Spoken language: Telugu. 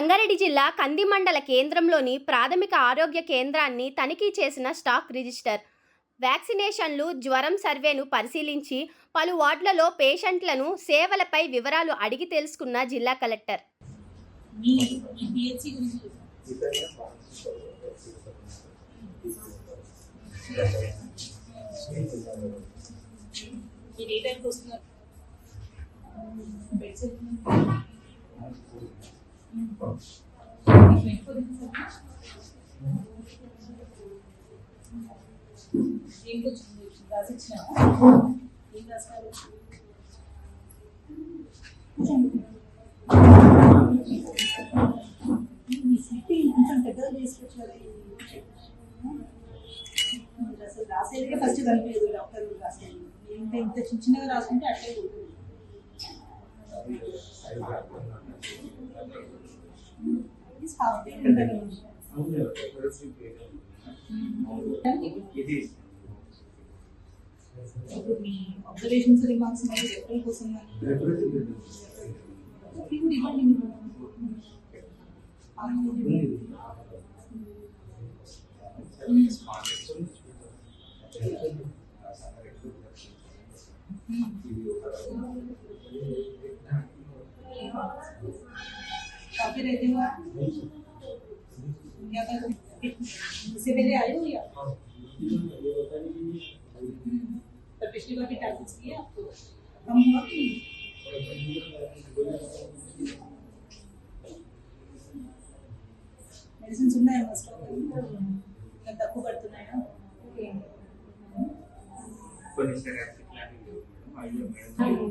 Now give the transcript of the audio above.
సంగారెడ్డి జిల్లా కంది మండల కేంద్రంలోని ప్రాథమిక ఆరోగ్య కేంద్రాన్ని తనిఖీ చేసిన స్టాక్ రిజిస్టర్. వ్యాక్సినేషన్లు జ్వరం సర్వేను పరిశీలించి పలు వార్డులలో పేషెంట్లను సేవలపై వివరాలు అడిగి తెలుసుకున్న జిల్లా కలెక్టర్. మీ మీరు ఏ టైంకి వస్తున్నారు రాసేది ఫస్ట్ కనిపించదు డాక్టర్ రాసేది ఇంత చిన్న చిన్నగా రాసుకుంటే అట్లే పోతుంది It's half day ఉంటుంది. ఇది ఇప్పుడు మీ అబ్జర్వేషన్స్ రిమార్క్స్ మరి రెఫరల్ కోసం కానీ ఇది కూడా ఇవ్వండి మీరు आके रहती हूँ या कल इससे पहले आए हो या? पर पिछली बार भी टारगेट्स किए आपको? कम हुआ कि मेडिसिन सुनना है मसला मैं तक करते ना ना। ओके। पर इससे आपके क्या आइए madam